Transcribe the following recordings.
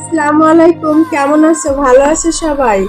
আসসালামু আলাইকুম কেমন আছো? ভালো আছো সবাই?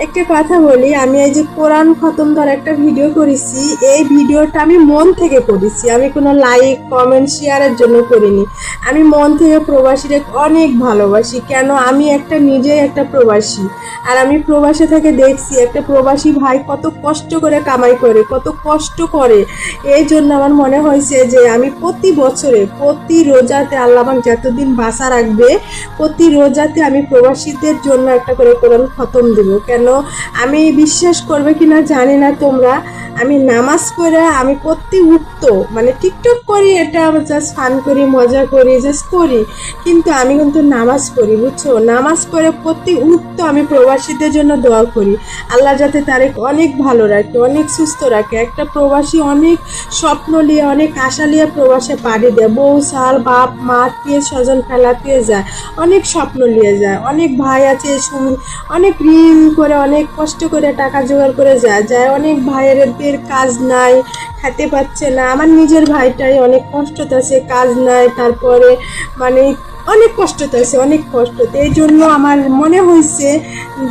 একটা কথা বলি, আমি এই যে কোরআন খতম ধর একটা ভিডিও করেছি, এই ভিডিওটা আমি মন থেকে করেছি। আমি কোনো লাইক কমেন্ট শেয়ারের জন্য করিনি। আমি মন থেকে প্রবাসীরে অনেক ভালোবাসি, কেন আমি একটা নিজেই একটা প্রবাসী। আর আমি প্রবাসে থেকে দেখছি, একটা প্রবাসী ভাই কত কষ্ট করে কামাই করে, কত কষ্ট করে। এই জন্য আমার মনে হয়েছে যে আমি প্রতি বছরে, প্রতি রোজাতে আল্লাহ আমাকে যতদিন বাসা রাখবে, প্রতি রোজাতে আমি প্রবাসীদের জন্য একটা করে কোরআন খতম দেবো। কেন আমি বিশ্বাস করবে কি না জানি না তোমরা। আমি নামাজ পড়ে আমি প্রতি উঠতো মানে টিকটক করি, এটা জাস্ট ফান করি, মজা করি জাস্ট করি। কিন্তু আমি কিন্তু নামাজ পড়ি, বুঝছ? নামাজ পড়ে প্রতি উঠতো আমি প্রবাসীদের জন্য দোয়া করি। আল্লাহ যাতে তারেক অনেক ভালো রাখে, অনেক সুস্থ রাখে। একটা প্রবাসী অনেক স্বপ্ন নিয়ে, অনেক আশা নিয়ে প্রবাসে পাড়ি দেয়। বউ সার বাপ, মা আত্মীয় স্বজন ফেলাতে যায়, অনেক স্বপ্ন নিয়ে যায়। অনেক ভাই আছে অনেক ঋণ করে অনেক কষ্ট করে টাকা জোগাড় করে যায় যায়। অনেক ভাইয়েরদের কাজ নাই, খেতে পাচ্ছে না। আমার নিজের ভাইটাই অনেক কষ্টতে আছে কাজ নাই। তারপরে মানে অনেক কষ্টতে আছে অনেক কষ্ট। এই জন্য আমার মনে হয়েছে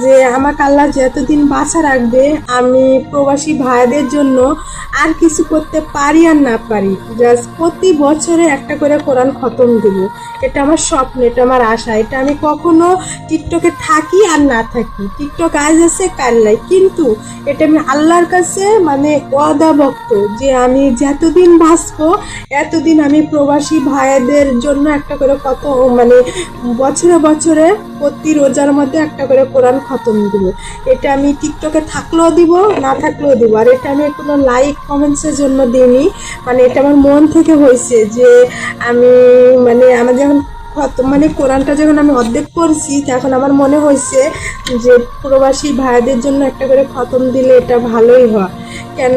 যে আমাকে আল্লাহ যতদিন বাঁচা রাখবে, আমি প্রবাসী ভাইদের জন্য আর কিছু করতে পারি আর না পারি জাস্ট প্রতি বছরে একটা করে কোরআন খতম দেব। এটা আমার স্বপ্ন, এটা আমার আশা, এটা আমি কখনো টিকটকে থাকি আর না থাকি। টিকটক আজ আছে, কাল নাই। কিন্তু এটা আমি আল্লাহর কাছে মানে ওয়াদা ভক্ত যে আমি যতদিন বাঁচবো, এতদিন আমি প্রবাসী ভাইদের জন্য একটা করে কত মানে বছরে বছরে প্রতি রোজার মধ্যে একটা করে কোরআন খতম দিব। এটা আমি টিকটকে থাকলেও দিব, না থাকলেও দিব। আর এটা আমি কোনো লাইক কমেন্টসের জন্য দিইনি। মানে এটা আমার মন থেকে হয়েছে যে আমি মানে আমার যখন মানে কোরআনটা যখন আমি অর্ধেক করছি তখন আমার মনে হয়েছে যে প্রবাসী ভাইদের জন্য একটা করে খতম দিলে এটা ভালোই হয়। কেন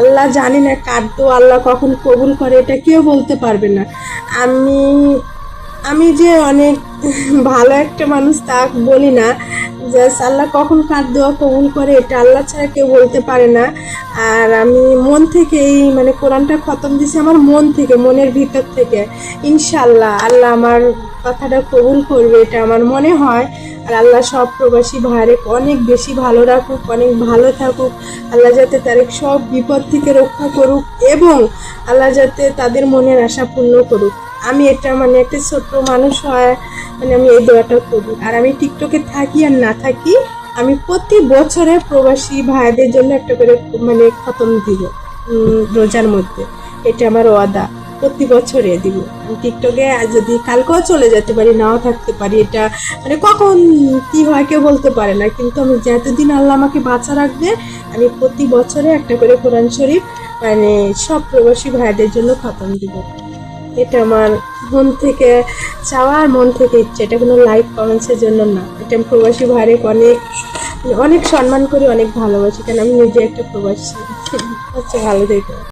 আল্লাহ জানি না কার তো আল্লাহ কখন কবুল করে, এটা কেউ বলতে পারবে না। আমি আমি যে অনেক ভালো একটা মানুষ তা বলি না। জাস্ট আল্লাহ কখন কার দোয়া কবুল করে এটা আল্লাহ ছাড়া কেউ বলতে পারে না। আর আমি মন থেকে এই মানে কোরআনটা খতম দিছি আমার মন থেকে, মনের ভিতর থেকে। ইনশাল্লাহ আল্লাহ আমার কথাটা কবুল করবে, এটা আমার মনে হয়। আর আল্লাহ সব প্রবাসী ভাইরে অনেক বেশি ভালো রাখুক, অনেক ভালো থাকুক। আল্লাহ যাতে তাদের সব বিপদ থেকে রক্ষা করুক এবং আল্লাহ যাতে তাদের মনের আশা পূর্ণ করুক। আমি এটা মানে একটা ছোট্ট মানুষ হয় মানে আমি এই দোয়াটা করি। আর আমি টিকটকে থাকি আর না থাকি, আমি প্রতি বছরে প্রবাসী ভাইদের জন্য একটা করে মানে খতম দিব রোজার মধ্যে। এটা আমার ওয়াদা, প্রতি বছরে দিব। আমি টিকটকে যদি কালকেও চলে যেতে পারি, নাও থাকতে পারি, এটা মানে কখন কি হয় কেউ বলতে পারে না, কিন্তু আমি যতদিন আল্লাহ আমাকে বাঁচা রাখবে, আমি প্রতি বছরে একটা করে কোরআন শরীফ মানে সব প্রবাসী ভাইদের জন্য খতম দিব। এটা আমার মন থেকে, চাওয়ার মন থেকে ইচ্ছে। এটা কোনো লাইক কমেন্টসের জন্য না। এটা আমি প্রবাসী ভাইরে অনেক অনেক সম্মান করি, অনেক ভালোবাসি, কারণ আমি নিজে একটা প্রবাসী। আচ্ছা ভালো থেকো।